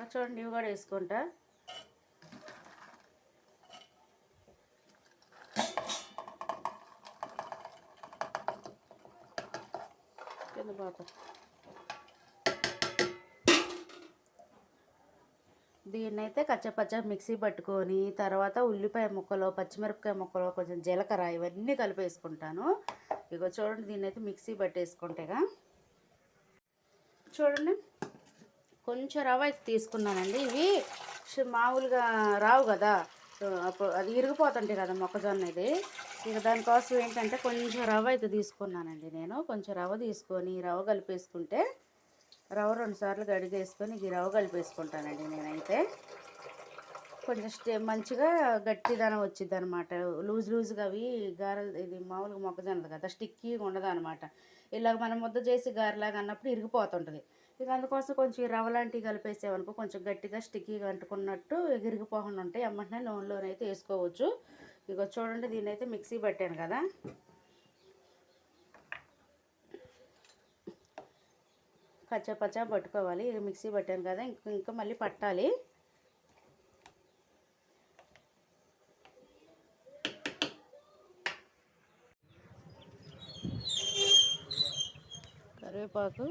ఇంకా చూడండి ఇవి కూడా వేసుకుంటా. కింద పోతా. దీన్నైతే కచ్చపచ్చ మిక్సీ పట్టుకొని తర్వాత ఉల్లిపాయ ముక్కలు పచ్చిమిరపకాయ ముక్కలు కొంచెం జీలకర్ర ఇవన్నీ కలిపేసుకుంటాను ఇగో చూడండి దీన్నైతే మిక్సీ పట్టేసుకుంటేగా చూడండి. కొంచెం రవ్వ అయితే తీసుకున్నానండి. ఇవి మామూలుగా రావు కదా. అప్పుడు అది ఇరిగిపోతుంటాయి కదా మొక్కజొన్న ఇది. ఇక దానికోసం ఏంటంటే కొంచెం రవ్వ అయితే తీసుకున్నానండి నేను. కొంచెం రవ్వ తీసుకొని రవ్వ కలిపేసుకుంటే రవ్వ రెండు సార్లు గడిగేసుకొని ఈ రవ్వ కలిపేసుకుంటానండి నేనైతే. కొంచెం స్టే మంచిగా గట్టిదనం వచ్చింది అనమాట లూజ్ లూజ్గా అవి గారెలు ఇది మామూలుగా మొక్కజొన్నది కదా స్టిక్కీగా ఉండదు అనమాట ఇలాగ మనం ముద్ద చేసి గారెలాగా అన్నప్పుడు ఇరిగిపోతుంటుంది. ఇక అందుకోసం కొంచెం ఈ రవ్వ లాంటివి కలిపేసామనుకో కొంచెం గట్టిగా స్టిక్కీగా అంటుకున్నట్టు ఎగిరిగిపోకుండా ఉంటాయి అమ్మంటే నూనెలోనైతే వేసుకోవచ్చు. ఇక చూడండి దీన్ని అయితే మిక్సీ పట్టాను కదా. పచ్చ పచ్చా పట్టుకోవాలి. ఇక మిక్సీ పట్టాను కదా ఇంక ఇంకా మళ్ళీ పట్టాలి. కరివేపాకు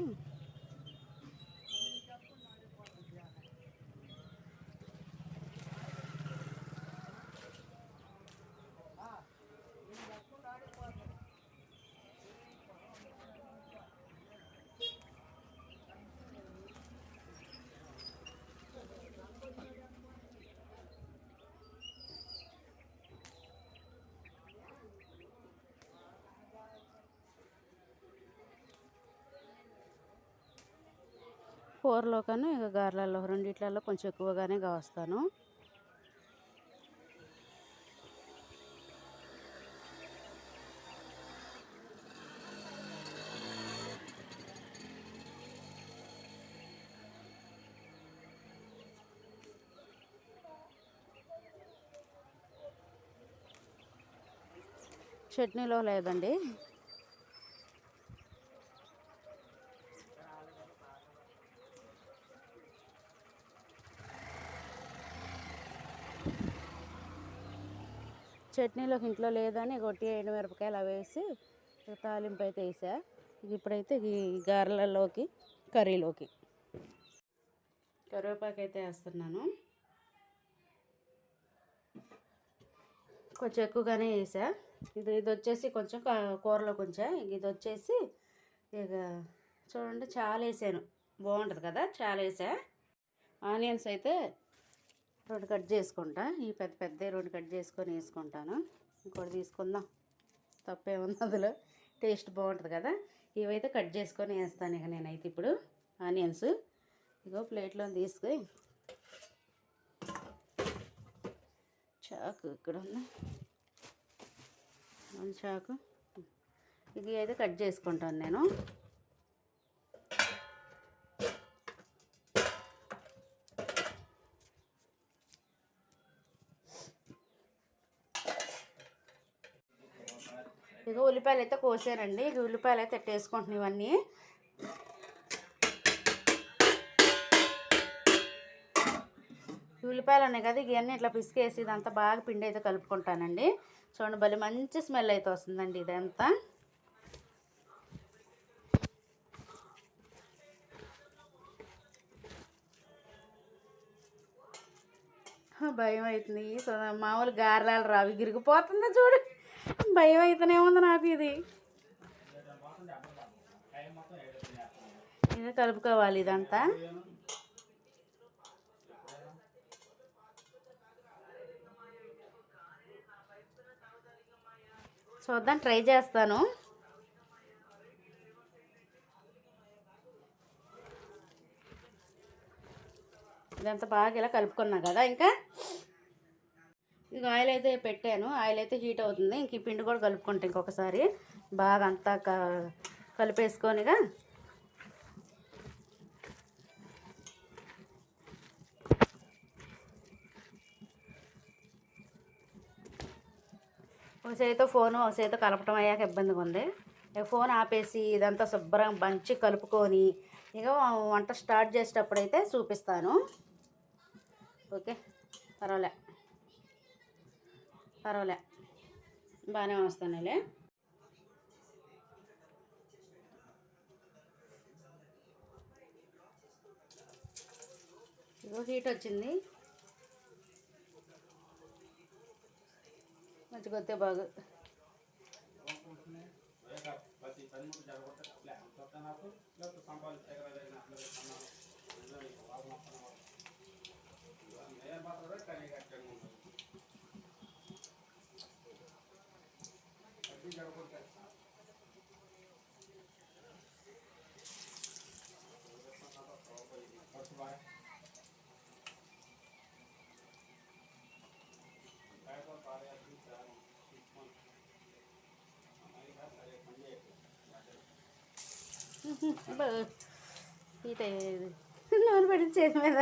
కూరలో కానీ ఇక గారెలలో రెండిట్లలో కొంచెం ఎక్కువగానే కావస్తాను. చట్నీలో లేదండి. చట్నీలోకి ఇంట్లో లేదని కొట్టి ఎండుమిరపకాయలు అవి వేసి తాలింపు అయితే వేసా. ఇప్పుడైతే ఈ గారెలలోకి కర్రీలోకి. కరివేపాకు అయితే వేస్తున్నాను. కొంచెం ఎక్కువగానే వేసా. ఇది ఇది వచ్చేసి కొంచెం కూరలో కొంచెం ఇది వచ్చేసి ఇక చూడండి చాలా వేసాను. బాగుంటుంది కదా చాలా వేసా. ఆనియన్స్ అయితే రెండు కట్ చేసుకుంటా. ఈ పెద్ద పెద్ద రెండు కట్ చేసుకొని వేసుకుంటాను. ఇంకోటి తీసుకుందాం. తప్పేముంది అందులో. టేస్ట్ బాగుంటుంది కదా. ఇవైతే కట్ చేసుకొని వేస్తాను ఇక నేనైతే ఇప్పుడు. ఆనియన్స్. ఇగో ప్లేట్లో తీసుకొని చాకు ఇక్కడ ఉంది. చాకు? ఇది అయితే కట్ చేసుకుంటాను నేను. ఇక ఉల్లిపాయలు అయితే కోసానండి ఇక ఉల్లిపాయలు అయితే ఎట్టేసుకుంటున్నాను ఇవన్నీ. ఉల్లిపాయలు ఉన్నాయి కదా ఇవన్నీ ఇట్లా పిసికేసి ఇదంతా బాగా పిండి అయితే కలుపుకుంటానండి. చూడండి భలే మంచి స్మెల్ అయితే వస్తుందండి ఇదంతా. భయం అవుతుంది. సో మామూలు గారెలు రావి. గిరిగిపోతుందా చూడు? భయం అయితేనే ఉంది నాకు ఇది. ఇది కలుపుకోవాలి ఇదంతా. చూద్దాం ట్రై చేస్తాను. ఇదంతా బాగా ఇలా కలుపుకున్నా కదా ఇంకా. ఇక ఆయిల్ అయితే పెట్టాను. ఆయిల్ అయితే హీట్ అవుతుంది. ఇంక ఈ పిండి కూడా కలుపుకుంటా ఇంకొకసారి. బాగా అంతా క- కలిపేసుకొనిగా ఒక చేతితో ఫోను ఒక చేతితో కలపటం అయ్యాక ఇబ్బందిగా ఉంది. ఇక ఫోన్ ఆపేసి ఇదంతా శుభ్రంగా మంచి కలుపుకొని ఇక వంట స్టార్ట్ చేసేటప్పుడైతే చూపిస్తాను. ఓకే పర్వాలే. పర్వాలే. బాగానే వస్తానులే ఇగో హీట్ వచ్చింది. మంచిగా వస్తే బాగు. అయ్యేది నూనె పడి చేతి మీద.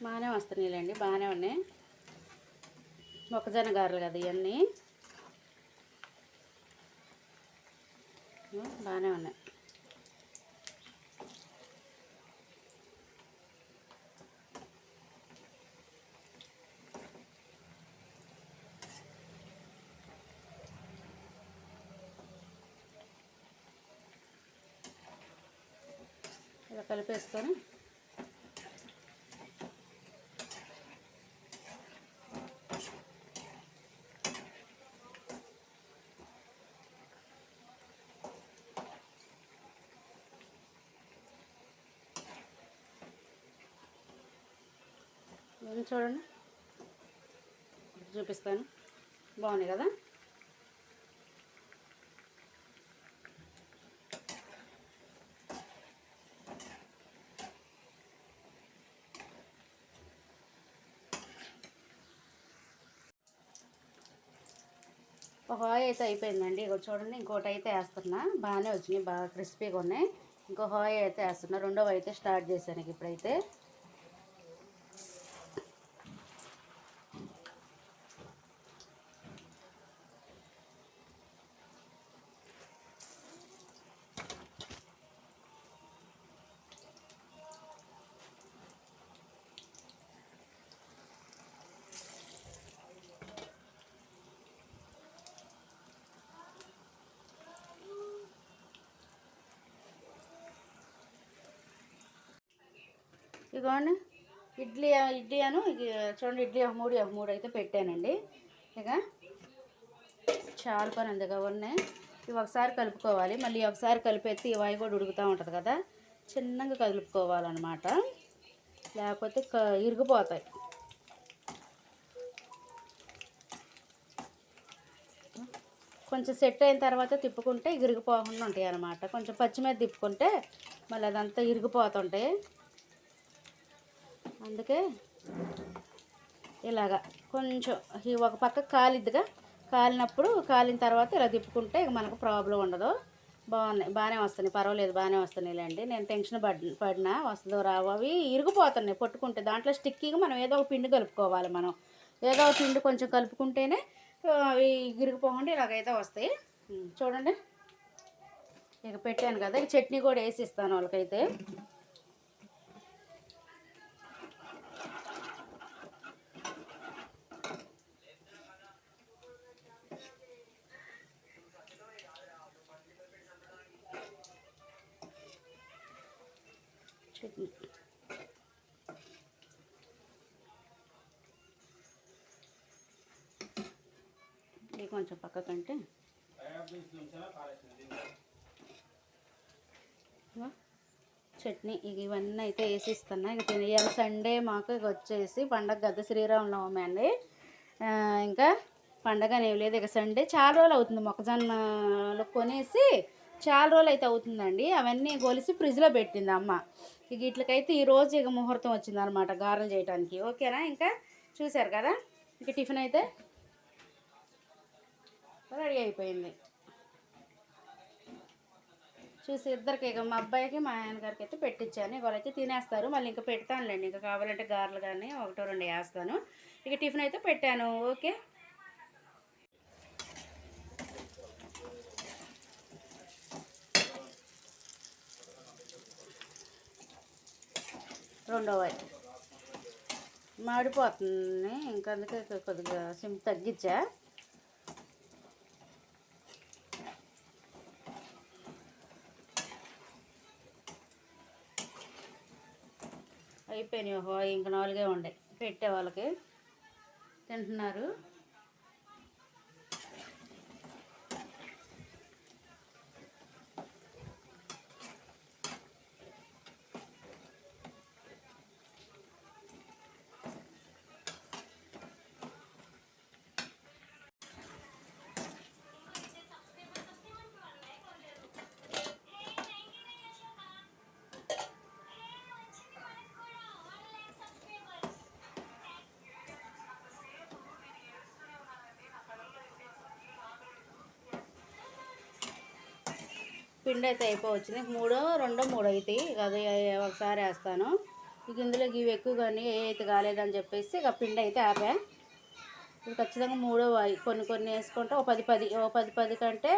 బాగానే వస్తున్నాయిలేండి బాగానే ఉన్నాయి. మొక్కజొన్న గారెలు కదా ఇవన్నీ. బాగానే ఉన్నాయి. ఇలా కలిపేసుకొని ఇవన్నీ చూడండి. చూపిస్తాను. బాగుంది కదా? ఒక హాయ్ అయితే అయిపోయిందండి. ఇగో చూడండి ఇంకోటి అయితే వేస్తున్నా. బాగానే వచ్చినాయి బాగా క్రిస్పీగా ఉన్నాయి. ఇంకో హాయ్ అయితే వేస్తున్నా. రెండవ అయితే స్టార్ట్ చేశాను ఇప్పుడైతే. ఇదిగోండి ఇడ్లీ ఇడ్లీ అను ఇది చూడండి ఇడ్లీ ఒక మూడు ఒక మూడు అయితే పెట్టానండి. ఇక చాలా పని ఉంది ఉన్నాయి ఇవి ఒకసారి కలుపుకోవాలి. మళ్ళీ ఒకసారి కలిపేస్తే ఇవి కూడా ఉడుకుతూ ఉంటుంది కదా. చిన్నగా కలుపుకోవాలన్నమాట. లేకపోతే క ఇరిగిపోతాయి. కొంచెం సెట్ అయిన తర్వాత తిప్పుకుంటే ఇరిగిపోకుండా ఉంటాయి అన్నమాట కొంచెం పచ్చి మీద తిప్పుకుంటే మళ్ళీ అదంతా ఇరిగిపోతుంటాయి అందుకే ఇలాగా కొంచెం ఈ ఒక పక్క కాలిద్దిగా. కాలినప్పుడు కాలిన తర్వాత ఇలా తిప్పుకుంటే ఇక మనకు ప్రాబ్లం ఉండదు. బాగున్నాయి. బాగానే వస్తున్నాయి. పర్వాలేదు బాగానే వస్తున్నాయిలేండి నేను టెన్షన్ పడి పడినా వస్తుందో రావు అవి ఇరిగిపోతున్నాయి పట్టుకుంటే. దాంట్లో స్టిక్కీగా మనం ఏదో ఒక పిండి కలుపుకోవాలి మనం. ఏదో ఒక పిండి కొంచెం కలుపుకుంటేనే అవి ఇరిగిపోకుండా ఇలాగైతే వస్తాయి. చూడండి. ఇక పెట్టాను కదా. ఇక చట్నీ కూడా వేసి ఇస్తాను వాళ్ళకైతే చట్నీ ఇది కొంచెం పక్కకంటే. చట్నీ ఇక ఇవన్నీ అయితే వేసిస్తున్నా. ఇక తినేయాలి. సండే మాకు ఇక వచ్చేసి పండగ గద్ద శ్రీరామనవమి అండి. ఇంకా పండగ అనేవి లేదు. ఇక సండే చాలా రోజులు అవుతుంది. మొక్కజొన్నలు కొనేసి చాలా రోజులు అయితే అవుతుందండి. అవన్నీ గొలిసి ఫ్రిడ్జ్లో పెట్టింది అమ్మ. ఇక ఇట్లకైతే ఈరోజు ఇక ముహూర్తం వచ్చింది అనమాట గారెలు చేయడానికి ఓకేనా? ఇంకా చూశారు కదా? ఇక టిఫిన్ అయితే? రెడీ అయిపోయింది. చూసి ఇద్దరికి ఇక మా అబ్బాయికి మా ఆయన గారికి అయితే పెట్టించాను ఇక వాళ్ళైతే తినేస్తారు. మళ్ళీ ఇంకా పెడతానులేండి. ఇంకా కావాలంటే గారెలు కానీ ఒకటో రెండు వేస్తాను. ఇక టిఫిన్ అయితే పెట్టాను. ఓకే? రెండవ మాడిపోతుంది. ఇంకా అందుకే కొద్దిగా సిమ్ తగ్గించా. అయిపోయినాయి. ఓహో ఇంకా నాలుగే ఉండే. పెట్టే వాళ్ళకి తింటున్నారు. పిండి అయితే అయిపోవచ్చింది మూడో రెండో మూడో అవుతాయి అది ఒకసారి వేస్తాను. ఇక ఇందులో ఇవి ఎక్కువ కానీ ఏ అయితే కాలేదని చెప్పేసి ఇక పిండి అయితే ఆపా. ఇది ఖచ్చితంగా మూడో కొన్ని కొన్ని వేసుకుంటే. ఓ పది పది ఓ పది పది కంటే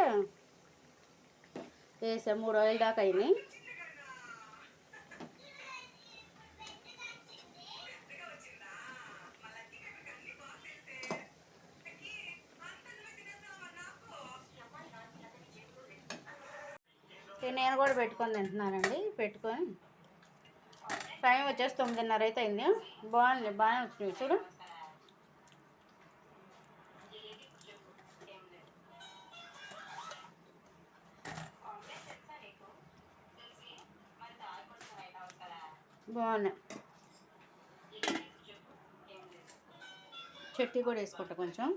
వేసా. మూడు ఆయిల్ దాకా అయినాయి. ఇక నేను కూడా పెట్టుకొని తింటున్నానండి. పెట్టుకొని టైం వచ్చేసి తొమ్మిదిన్నర అయితే అయింది. బాగుంది బాగానే వచ్చినాయి. చూడు. బాగున్నాయి. చట్నీ కూడా వేసుకుంటా కొంచెం.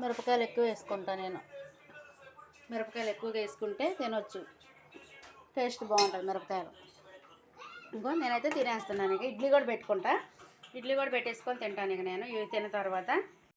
మిరపకాయలు ఎక్కువ వేసుకుంటా నేను. మిరపకాయలు ఎక్కువగా వేసుకుంటే తినొచ్చు. టేస్ట్ బాగుంటుంది మిరపకాయలు. ఇంకో నేనైతే తినేస్తున్నాను ఇక. ఇడ్లీ కూడా పెట్టుకుంటా. ఇడ్లీ కూడా పెట్టేసుకొని తింటాను ఇక నేను. ఇవి తిన్న తర్వాత